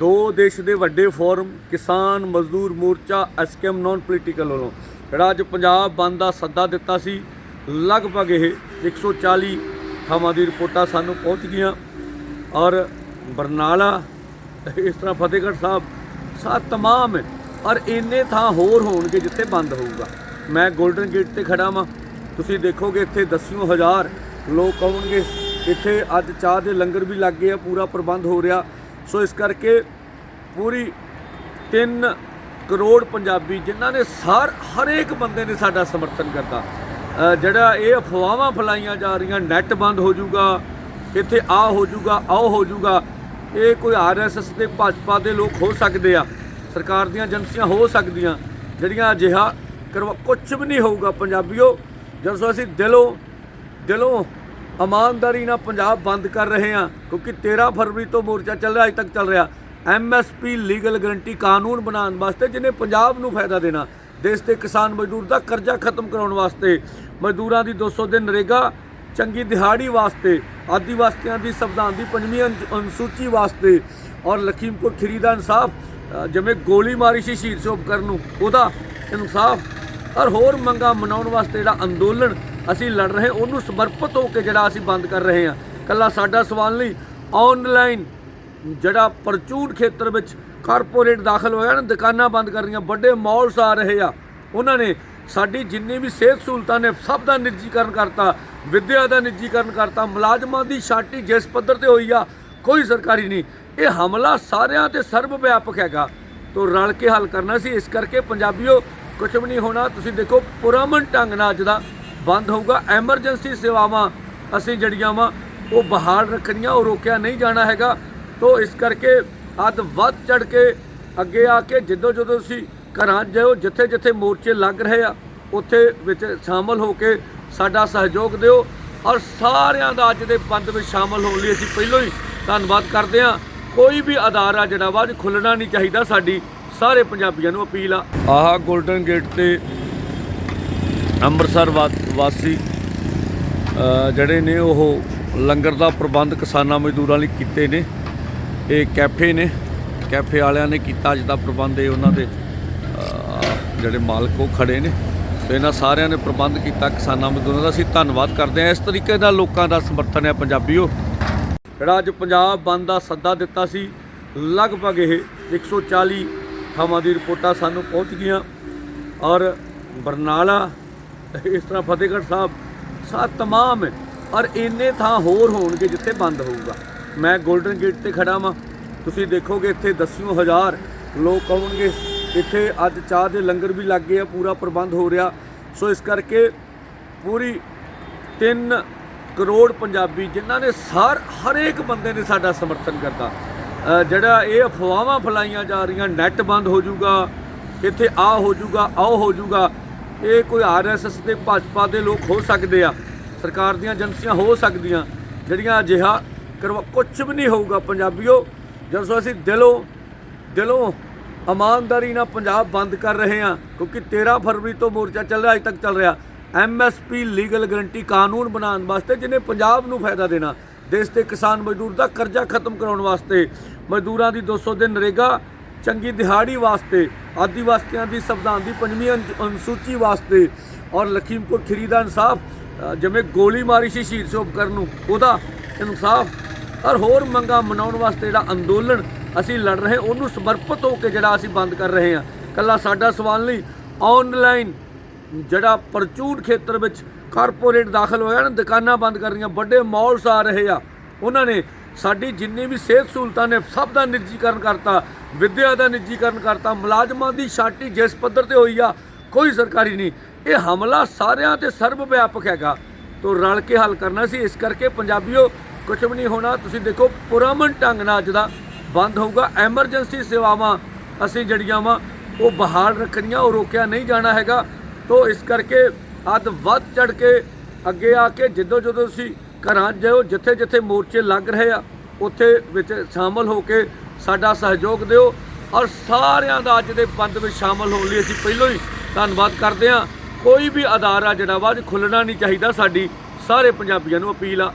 ਦੋ ਦੇਸ਼ ਦੇ ਵੱਡੇ ਫੋਰਮ, ਕਿਸਾਨ ਮਜ਼ਦੂਰ ਮੋਰਚਾ ਐਸਕੇਐਮ ਨਾਨ ਪੋਲੀਟੀਕਲ ਵੱਲੋਂ। ਜਿਹੜਾ ਅੱਜ ਪੰਜਾਬ ਬੰਦ ਦਾ ਸੱਦਾ ਦਿੱਤਾ ਸੀ, ਲਗਭਗ ਇਹ 140 ਥਾਵਾਂ ਦੀ ਰਿਪੋਰਟਾਂ ਸਾਨੂੰ ਪਹੁੰਚ ਗਈਆਂ। ਔਰ ਬਰਨਾਲਾ, ਇਸ ਤਰ੍ਹਾਂ ਫਤਿਹਗੜ੍ਹ ਸਾਹਿਬ ਸਾ ਤਮਾਮ ਹੈ ਔਰ ਇੰਨੇ ਥਾਂ ਹੋਰ ਹੋਣਗੇ ਜਿੱਥੇ ਬੰਦ ਹੋਊਗਾ। ਮੈਂ 골ਡਨ ਗੇਟ ਤੇ ਖੜਾ ਵਾਂ। ਤੁਸੀਂ ਦੇਖੋਗੇ ਇੱਥੇ ਦਸਿਓ ਹਜ਼ਾਰ ਲੋਕ ਆਉਣਗੇ। ਇੱਥੇ ਅੱਜ ਚਾਹ ਦੇ ਲੰਗਰ ਵੀ ਲੱਗ ਗਏ ਆ, ਪੂਰਾ ਪ੍ਰਬੰਧ ਹੋ ਰਿਹਾ। ਸੋ ਇਸ ਕਰਕੇ ਪੂਰੀ 3 ਕਰੋੜ ਪੰਜਾਬੀ ਜਿਨ੍ਹਾਂ ਨੇ ਸਾਰ ਹਰੇਕ ਬੰਦੇ ਨੇ ਸਾਡਾ ਸਮਰਥਨ ਕਰਤਾ। ਜਿਹੜਾ ਇਹ ਅਫਵਾਹਾਂ ਫਲਾਈਆਂ ਜਾ ਰਹੀਆਂ, ਨੈਟ ਬੰਦ ਹੋ ਜਾਊਗਾ, ਇੱਥੇ ਆ ਹੋ ਜਾਊਗਾ ਆਹ ਹੋ ਜਾਊਗਾ, ਇਹ ਕੋਈ ਆਰਐਸਐਸ ਤੇ ਭਾਜਪਾ ਦੇ ਲੋਕ ਹੋ ਸਕਦੇ ਆ, ਸਰਕਾਰ ਦੀਆਂ ਏਜੰਸੀਆਂ ਹੋ ਸਕਦੀਆਂ, ਜਿਹੜੀਆਂ ਅਜਿਹਾ ਕਰਵਾ ਕੁਝ ਵੀ ਨਹੀਂ ਹੋਊਗਾ ਪੰਜਾਬੀਓ। ਜਦੋਂ ਅਸੀਂ ਦਿਲੋਂ ਦਿਲੋਂ ਇਮਾਨਦਾਰੀ ਨਾਲ ਪੰਜਾਬ ਬੰਦ ਕਰ ਰਹੇ ਹਾਂ, ਕਿਉਂਕਿ 13 ਫਰਵਰੀ ਤੋਂ ਮੋਰਚਾ ਚੱਲ ਰਿਹਾ, ਅਜੇ ਤੱਕ ਚੱਲ ਰਿਹਾ। ਐਮਐਸਪੀ ਲੀਗਲ ਗਰੰਟੀ ਕਾਨੂੰਨ ਬਣਾਉਣ ਵਾਸਤੇ ਜਿਹਨੇ ਪੰਜਾਬ ਨੂੰ ਫਾਇਦਾ ਦੇਣਾ, ਦੇਸ਼ ਦੇ ਕਿਸਾਨ ਮਜ਼ਦੂਰ ਦਾ ਕਰਜ਼ਾ ਖਤਮ ਕਰਾਉਣ ਵਾਸਤੇ। ਮਜ਼ਦੂਰਾਂ ਦੀ 200 ਦਿਨ ਨਰੇਗਾ, ਚੰਗੀ ਦਿਹਾੜੀ ਵਾਸਤੇ, ਆਦੀਵਾਸੀਆਂ ਦੀ ਸੰਵਿਧਾਨ ਦੀ ਪੰਜਵੀਂ ਅਨੁ- ਅਨੁਸੂਚੀ ਵਾਸਤੇ ਔਰ ਲਖੀਮਪੁਰ ਖੀਰੀ ਦਾ ਇਨਸਾਫ ਜਿਵੇਂ ਗੋਲੀ ਮਾਰੀ ਸੀ ਸ਼ਹੀਦ ਸ਼ੋਭ ਕਰਨ ਨੂੰ, ਉਹਦਾ ਇਨਸਾਫ, ਔਰ ਹੋਰ ਮੰਗਾਂ ਮਨਾਉਣ ਵਾਸਤੇ ਜਿਹੜਾ ਅੰਦੋਲਨ ਅਸੀਂ ਲੜ ਰਹੇ, ਉਹਨੂੰ ਸਮਰਪਿਤ ਹੋ ਕੇ ਜਿਹੜਾ ਅਸੀਂ ਬੰਦ ਕਰ ਰਹੇ ਹਾਂ। ਕੱਲਾ ਸਾਡਾ ਸਵਾਲ ਨਹੀਂ ਆਨਲਾਈਨ ਜਿਹੜਾ ਪਰਚੂਨ ਖੇਤਰ ਵਿੱਚ ਕਾਰਪੋਰੇਟ ਦਾਖਲ ਹੋਇਆ ਨਾ, ਦੁਕਾਨਾਂ ਬੰਦ ਕਰ ਰਹੀਆਂ, ਵੱਡੇ ਮਾਲਸ ਆ ਰਹੇ ਆ, ਉਹਨਾਂ ਨੇ ਸਾਡੀ ਜਿੰਨੀ ਵੀ ਸਿਹਤ ਸਹੂਲਤਾਂ ਨੇ, ਸਭ ਦਾ ਨਿੱਜੀਕਰਨ ਕਰਤਾ, ਵਿੱਦਿਆ ਦਾ ਨਿੱਜੀਕਰਨ ਕਰਤਾ, ਮੁਲਾਜ਼ਮਾਂ ਦੀ ਛਾਟੀ ਜਿਸ ਪੱਧਰ ਤੇ ਹੋਈ ਆ, ਕੋਈ ਸਰਕਾਰੀ ਨਹੀਂ। ਇਹ ਹਮਲਾ ਸਾਰਿਆਂ ਤੇ ਸਰਬ ਵਿਆਪਕ ਹੈਗਾ। ਤੋਂ ਰਲ ਕੇ ਹੱਲ ਕਰਨਾ ਸੀ, ਇਸ ਕਰਕੇ ਪੰਜਾਬੀਓ ਕੁਝ ਵੀ ਨਹੀਂ ਹੋਣਾ, ਤੁਸੀਂ ਦੇਖੋ ਪੁਰਾਮਨ ਢੰਗ ਨਾਲ ਅੱਜ ਦਾ ਬੰਦ ਹੋਊਗਾ। ਐਮਰਜੈਂਸੀ ਸੇਵਾਵਾਂ ਅਸੀਂ ਜਿਹੜੀਆਂ ਵਾ, ਉਹ ਬਹਾਲ ਰੱਖਣੀਆਂ, ਉਹ ਰੋਕਿਆ ਨਹੀਂ ਜਾਣਾ ਹੈਗਾ। ਤੋਂ ਇਸ ਕਰਕੇ ਅੱਧ ਵੱਧ ਚੜ ਕੇ ਅੱਗੇ ਆ ਕੇ ਜਦੋਂ ਜਦੋਂ ਤੁਸੀਂ ਘਰਾਂ 'ਚ ਜਾਓ, ਜਿੱਥੇ ਜਿੱਥੇ ਮੋਰਚੇ ਲੱਗ ਰਹੇ ਆ, ਉੱਥੇ ਵਿੱਚ ਸ਼ਾਮਲ ਹੋ ਕੇ ਸਾਡਾ ਸਹਿਯੋਗ ਦਿਓ। ਔਰ ਸਾਰਿਆਂ ਦਾ ਅੱਜ ਦੇ ਬੰਦ ਵਿੱਚ ਸ਼ਾਮਲ ਹੋਣ ਲਈ ਅਸੀਂ ਪਹਿਲਾਂ ਹੀ ਧੰਨਵਾਦ ਕਰਦੇ ਹਾਂ। ਕੋਈ ਵੀ ਅਦਾਰਾ ਜਿਹੜਾ ਵਾ ਖੁੱਲਣਾ ਨਹੀਂ ਚਾਹੀਦਾ ਸਾਡੀ। ਸਾਰੇ ਪੰਜਾਬੀਆਂ ਨੂੰ ਅਪੀਲ ਆ। ਆਹ 골ਡਨ ਗੇਟ ਤੇ ਅੰਮ੍ਰਿਤਸਰ ਵਾ- ਵਾਸੀ ਜਿਹੜੇ ਨੇ ਉਹ ਲੰਗਰ ਦਾ ਪ੍ਰਬੰਧ ਕਿਸਾਨਾਂ ਮਜ਼ਦੂਰਾਂ ਲਈ ਕੀਤੇ ਨੇ। ਇਹ ਕੈਫੇ ਨੇ। ਕੈਫੇ ਵਾਲਿਆਂ ਨੇ ਕੀਤਾ ਅੱਜ ਦਾ ਪ੍ਰਬੰਧ। ਇਹ ਉਹਨਾਂ ਦੇ ਜਿਹੜੇ ਮਾਲਕ ਉਹ ਖੜੇ ਨੇ। ਤੇ ਇਹਨਾਂ ਸਾਰਿਆਂ ਨੇ ਪ੍ਰਬੰਧ ਕੀਤਾ ਕਿਸਾਨਾਂ ਮਜ਼ਦੂਰਾਂ ਦਾ। ਅਸੀਂ ਧੰਨਵਾਦ ਕਰਦੇ ਹਾਂ। ਇਸ ਤਰੀਕੇ ਨਾਲ ਲੋਕਾਂ ਦਾ ਸਮਰਥਨ ਹੈ ਪੰਜਾਬੀਓ। ਜਿਹੜਾ ਅੱਜ ਪੰਜਾਬ ਬੰਦ ਦਾ ਸੱਦਾ ਦਿੱਤਾ ਸੀ, ਲਗਭਗ ਇਹ 140 ਥਾਵਾਂ ਦੀ ਰਿਪੋਰਟਾਂ ਸਾਨੂੰ ਪਹੁੰਚ ਗਈਆਂ। ਔਰ ਬਰਨਾਲਾ ਇਸ ਤਰ੍ਹਾਂ ਫਤਿਹਗੜ੍ਹ ਸਾਹਿਬ ਸਾ ਤਮਾਮ ਹੈ। ਔਰ ਇੰਨੇ ਥਾਂ ਹੋਰ ਹੋਣਗੇ ਜਿੱਥੇ ਬੰਦ ਹੋਊਗਾ। ਮੈਂ 골ਡਨ ਗੇਟ ਤੇ ਖੜਾ ਵਾਂ। ਤੁਸੀਂ ਦੇਖੋਗੇ ਇੱਥੇ ਦਸਿਓ ਹਜ਼ਾਰ ਲੋਕ ਆਉਣਗੇ। ਇੱਥੇ ਅੱਜ ਚਾਹ ਦੇ ਲੰਗਰ ਵੀ ਲੱਗ ਗਏ ਆ, ਪੂਰਾ ਪ੍ਰਬੰਧ ਹੋ ਰਿਹਾ। ਸੋ ਇਸ ਕਰਕੇ ਪੂਰੀ 3 ਕਰੋੜ ਪੰਜਾਬੀ ਜਿਨ੍ਹਾਂ ਨੇ ਸਾਰ ਹਰੇਕ ਬੰਦੇ ਨੇ ਸਾਡਾ ਸਮਰਥਨ ਕਰਤਾ ਜਿਹੜਾ ਇਹ ਅਫਵਾਹਾਂ ਫਲਾਈਆਂ ਜਾ ਰਹੀਆਂ, ਨੈਟ ਬੰਦ ਹੋ ਜਾਊਗਾ, ਇੱਥੇ ਆ ਹੋ ਜਾਊਗਾ ਆਹ ਹੋ ਜਾਊਗਾ। ਇਹ ਕੋਈ ਆਰਐਸਐਸ ਤੇ ਭਾਜਪਾ ਦੇ ਲੋਕ ਹੋ ਸਕਦੇ ਆ। ਸਰਕਾਰ ਦੀਆਂ ਏਜੰਸੀਆਂ ਹੋ ਸਕਦੀਆਂ। ਜਿਹੜੀਆਂ ਅਜਿਹਾ ਕਰਵਾ ਕੁਝ ਵੀ ਨਹੀਂ ਹੋਊਗਾ ਪੰਜਾਬੀਓ। ਜਦੋਂ ਅਸੀਂ ਦਿਲੋਂ ਦਿਲੋਂ ਇਮਾਨਦਾਰੀ ਨਾਲ ਪੰਜਾਬ ਬੰਦ ਕਰ ਰਹੇ ਹਾਂ, ਕਿਉਂਕਿ 13 ਫਰਵਰੀ ਤੋਂ ਮੋਰਚਾ ਚੱਲ ਰਿਹਾ, ਅਜੇ ਤੱਕ ਚੱਲ ਰਿਹਾ। ਐਮਐਸਪੀ ਲੀਗਲ ਗਰੰਟੀ ਕਾਨੂੰਨ ਬਣਾਉਣ ਵਾਸਤੇ ਜਿਹਨੇ ਪੰਜਾਬ ਨੂੰ ਫਾਇਦਾ ਦੇਣਾ, ਦੇਸ਼ ਦੇ ਕਿਸਾਨ ਮਜ਼ਦੂਰ ਦਾ ਕਰਜ਼ਾ ਖਤਮ ਕਰਾਉਣ ਵਾਸਤੇ। ਮਜ਼ਦੂਰਾਂ ਦੀ 200 ਦਿਨ ਨਰੇਗਾ ਚੰਗੀ ਦਿਹਾੜੀ ਵਾਸਤੇ ਆਦੀਵਾਸੀਆਂ ਦੀ ਸੰਵਿਧਾਨ ਦੀ ਪੰਜਵੀਂ ਅਨੁ- ਅਨੁਸੂਚੀ ਵਾਸਤੇ ਔਰ ਲਖੀਮਪੁਰ ਖੀਰੀ ਦਾ ਇਨਸਾਫ ਜਿਵੇਂ ਗੋਲੀ ਮਾਰੀ ਸੀ ਸ਼ਹੀਦ ਸ਼ੋਭ ਨੂੰ, ਉਹਦਾ ਇਨਸਾਫ, ਔਰ ਹੋਰ ਮੰਗਾਂ ਮਨਾਉਣ ਵਾਸਤੇ ਜਿਹੜਾ ਅੰਦੋਲਨ ਅਸੀਂ ਲੜ ਰਹੇ, ਉਹਨੂੰ ਸਮਰਪਿਤ ਹੋ ਕੇ ਜਿਹੜਾ ਅਸੀਂ ਬੰਦ ਕਰ ਰਹੇ ਹਾਂ। ਕੱਲਾ ਸਾਡਾ ਸਵਾਲ ਨਹੀਂ ਆਨਲਾਈਨ ਜਿਹੜਾ ਪਰਚੂਨ ਖੇਤਰ ਵਿੱਚ ਕਾਰਪੋਰੇਟ ਦਾਖਲ ਹੋਇਆ ਨਾ, ਦੁਕਾਨਾਂ ਬੰਦ ਕਰਨੀਆਂ ਵੱਡੇ ਮਾਲਸ ਆ ਰਹੇ ਆ, ਉਹਨਾਂ ਨੇ ਸਾਡੀ ਜਿੰਨੀ ਵੀ ਸਿਹਤ ਸਹੂਲਤਾਂ ਨੇ ਸਭ ਦਾ ਨਿੱਜੀਕਰਨ ਕਰਤਾ, ਵਿੱਦਿਆ ਦਾ ਨਿੱਜੀਕਰਨ ਕਰਤਾ, ਮੁਲਾਜ਼ਮਾਂ ਦੀ ਛਾਟੀ ਜਿਸ ਪੱਧਰ ਤੇ ਹੋਈ ਆ, ਕੋਈ ਸਰਕਾਰੀ ਨਹੀਂ। ਇਹ ਹਮਲਾ ਸਾਰਿਆਂ ਤੇ ਸਰਬ ਵਿਆਪਕ ਹੈਗਾ। ਤੋਂ ਰਲ ਕੇ ਹੱਲ ਕਰਨਾ ਸੀ, ਇਸ ਕਰਕੇ ਪੰਜਾਬੀਓ ਕੁਝ ਵੀ ਨਹੀਂ ਹੋਣਾ, ਤੁਸੀਂ ਦੇਖੋ ਪੁਰਾਮਨ ਢੰਗ ਨਾਲ ਅੱਜ ਦਾ ਬੰਦ ਹੋਊਗਾ। ਐਮਰਜੈਂਸੀ ਸੇਵਾਵਾਂ ਅਸੀਂ ਜਿਹੜੀਆਂ ਵਾ, ਉਹ ਬਹਾਲ ਰੱਖਣੀਆਂ, ਉਹ ਰੋਕਿਆ ਨਹੀਂ ਜਾਣਾ ਹੈਗਾ। ਤੋਂ ਇਸ ਕਰਕੇ ਅੱਧ ਵੱਧ ਚੜ ਕੇ ਅੱਗੇ ਆ ਕੇ ਜਦੋਂ ਜਦੋਂ ਤੁਸੀਂ ਘਰਾਂ 'ਚ ਜਿੱਥੇ ਜਿੱਥੇ ਮੋਰਚੇ ਲੱਗ ਰਹੇ ਆ, ਉੱਥੇ ਵਿੱਚ ਸ਼ਾਮਲ ਹੋ ਕੇ ਸਾਡਾ ਸਹਿਯੋਗ ਦਿਓ। ਔਰ ਸਾਰਿਆਂ ਦਾ ਅੱਜ ਦੇ ਬੰਦ ਵਿੱਚ ਸ਼ਾਮਲ ਹੋਣ ਲਈ ਅਸੀਂ ਪਹਿਲਾਂ ਹੀ ਧੰਨਵਾਦ ਕਰਦੇ ਹਾਂ। ਕੋਈ ਵੀ ਅਦਾਰਾ ਜਿਹੜਾ ਵਾ ਖੁੱਲਣਾ ਨਹੀਂ ਚਾਹੀਦਾ ਸਾਡੀ, ਸਾਰੇ ਪੰਜਾਬੀਆਂ ਨੂੰ ਅਪੀਲ ਆ।